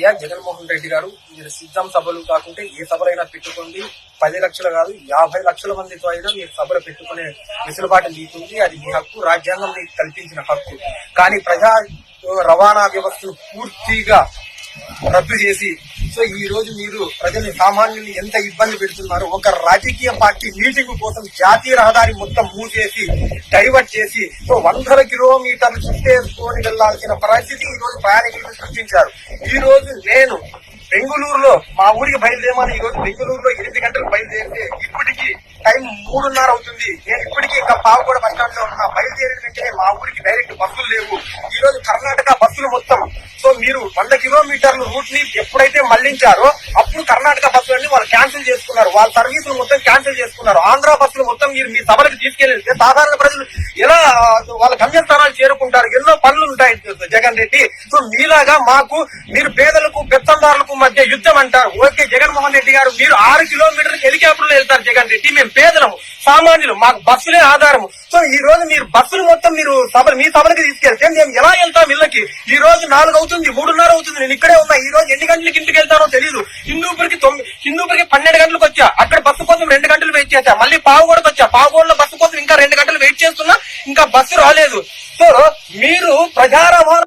అయ్యా జగన్మోహన్ రెడ్డి గారు మీరు సిద్ధం సభలు కాకుంటే ఏ సభలైనా పెట్టుకోండి. పది లక్షలు కాదు యాభై లక్షల మందితో అయినా మీరు సభలు పెట్టుకునే వెసులుబాటు మీకుంది. అది మీ హక్కు రాజ్యాంగం మీకు కల్పించిన హక్కు. కానీ ప్రజా రవాణా వ్యవస్థను పూర్తిగా రద్దు చేసి సో ఈ రోజు మీరు ప్రజల్ని సామాన్యుల్ని ఎంత ఇబ్బంది పెడుతున్నారు ఒక రాజకీయ పార్టీ మీటింగ్ కోసం జాతీయ రహదారి మొత్తం మూసేసి డైవర్ట్ చేసి సో వందల కిలోమీటర్లు చుట్టేసుకొని వెళ్ళాల్సిన పరిస్థితి ఈ రోజు ప్రయాణికులు సృష్టించారు. ఈ రోజు నేను బెంగళూరులో మా ఊరికి బయలుదేరమని ఈ రోజు బెంగళూరులో ఎనిమిది గంటలకు బయలుదేరితే ఇప్పటికీ టైం మూడున్నర అవుతుంది. నేను ఇప్పటికీ ఇంకా పావుగూడ బస్ స్టాండ్లో ఉన్నా. బయలుదేరిన వెంటనే మా ఊరికి డైరెక్ట్ బస్సులు లేవు. ఈ రోజు కర్ణాటక బస్సులు మొత్తం వంద కిలోమీటర్ల రూట్ని ఎప్పుడైతే మళ్ళించారో అప్పుడు కర్ణాటక బస్సులన్నీ వాళ్ళు క్యాన్సిల్ చేసుకున్నారు. వాళ్ళ సర్వీసులు మొత్తం క్యాన్సిల్ చేసుకున్నారు. ఆంధ్ర బస్సులు మొత్తం మీరు మీ సభలకు తీసుకెళ్ళితే సాధారణ ప్రజలు ఎలా వాళ్ళ గమ్యస్థానాలు చేరుకుంటారు? ఎన్నో పనులు ఉంటాయి జగన్ రెడ్డి. సో మీలాగా మాకు మీరు పేదలకు పెత్తందారులకు మధ్య యుద్ధం అంటారు. ఓకే జగన్మోహన్ రెడ్డి గారు మీరు ఆరు కిలోమీటర్లకు హెలికాప్టర్లు వెళ్తారు జగన్ రెడ్డి. మేము పేదలము. సామాన్యులు మాకు బస్సులే ఆధారము. సో ఈ రోజు మీరు బస్సులు మొత్తం మీరు సభ మీ సభలకి తీసుకెళ్తే మేము ఎలా వెళ్తాం ఇళ్ళకి? ఈ రోజు నాలుగు అవుతుంది మూడున్నర అవుతుంది నేను ఇక్కడే ఉన్నా. ఈ రోజు ఎన్ని గంటలకి ఇంటికి వెళ్తానో తెలియదు హిందూపురికి తొమ్మిది హిందూపురికి పన్నెండు గంటలకు వచ్చా. అక్కడ బస్సు కోసం రెండు గంటలు వెయిట్ చేశా. మళ్ళీ పావుగోడకు వచ్చా. పావుగోడలో బస్సు కోసం ఇంకా రెండు గంటలు వెయిట్ చేస్తున్నా ఇంకా బస్సు రాలేదు. సో మీరు ప్రజా రవాణా